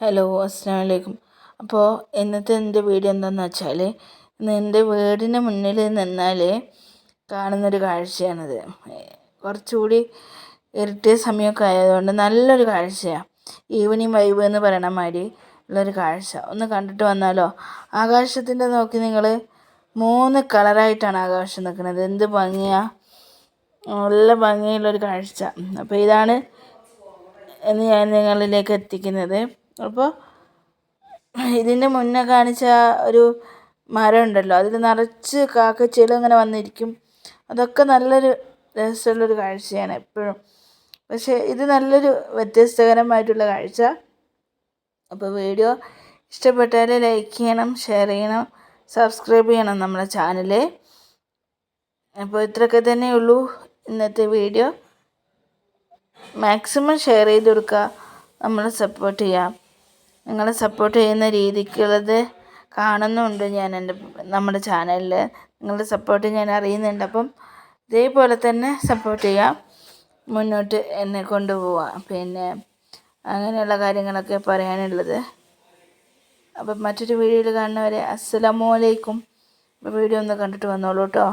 Hello അസ്സാം വലൈക്കും അപ്പോൾ ഇന്നത്തെ എന്റെ വീഡിയോ എന്താണെന്ന് വെച്ചാൽ ഇന്ന് എന്റെ വീടിന് മുന്നിൽ നിന്നാൽ കാണുന്നൊരു കാഴ്ചയാണിത്. കുറച്ചുകൂടി ഇരുട്ടിയ സമയമൊക്കെ ആയതുകൊണ്ട് നല്ലൊരു കാഴ്ചയാണ് ഈവനിങ് വൈബ് എന്ന് പറയണ മാതിരി ഉള്ളൊരു കാഴ്ച. ഒന്ന് കണ്ടിട്ട് വന്നാലോ? ആകാശത്തിന്റെ നോക്കി നിങ്ങൾ മൂന്ന് കളറായിട്ടാണ് ആകാശം നിൽക്കുന്നത് എന്ത് ഭംഗിയാണ് നല്ല ഭംഗിയുള്ളൊരു കാഴ്ച. അപ്പോൾ ഇതാണ് എന്ന് ഞാൻ നിങ്ങളിലേക്ക് എത്തിക്കുന്നത്. അപ്പോൾ ഇതിന്റെ മുന്നേ കാണിച്ച ഒരു മരം ഉണ്ടല്ലോ അതിൽ നിറച്ച് കാക്കച്ചികൾ ഇങ്ങനെ വന്നിരിക്കും. അതൊക്കെ നല്ലൊരു രസമുള്ളൊരു കാഴ്ചയാണ് എപ്പോഴും. പക്ഷേ ഇത് നല്ലൊരു വ്യത്യസ്തകരമായിട്ടുള്ള കാഴ്ച. അപ്പോൾ വീഡിയോ ഇഷ്ടപ്പെട്ടാൽ ലൈക്ക് ചെയ്യണം ഷെയർ ചെയ്യണം സബ്സ്ക്രൈബ് ചെയ്യണം നമ്മുടെ ചാനൽ അപ്പോൾ ഇത്രയൊക്കെ തന്നെയുള്ളൂ ഇന്നത്തെ വീഡിയോ. മാക്സിമം ഷെയർ ചെയ്ത് കൊടുക്കുക. നമ്മളെ സപ്പോർട്ട് ചെയ്യാം നിങ്ങളെ സപ്പോർട്ട് ചെയ്യുന്ന രീതിക്കുള്ളത് കാണുന്നുണ്ട് ഞാൻ എന്റെ നമ്മുടെ ചാനലിൽ നിങ്ങളുടെ സപ്പോർട്ട് ഞാൻ അറിയുന്നുണ്ട്. അപ്പം ഇതേപോലെ തന്നെ സപ്പോർട്ട് ചെയ്യാം. മുന്നോട്ട് എന്നെ കൊണ്ടുപോവാം. പിന്നെ അങ്ങനെയുള്ള കാര്യങ്ങളൊക്കെ പറയാനുള്ളത്. അപ്പം മറ്റൊരു വീഡിയോയിൽ കാണുന്നവരെ അസ്സലാമലൈക്കും വീഡിയോ ഒന്ന് കണ്ടിട്ട് വന്നോളൂ കേട്ടോ.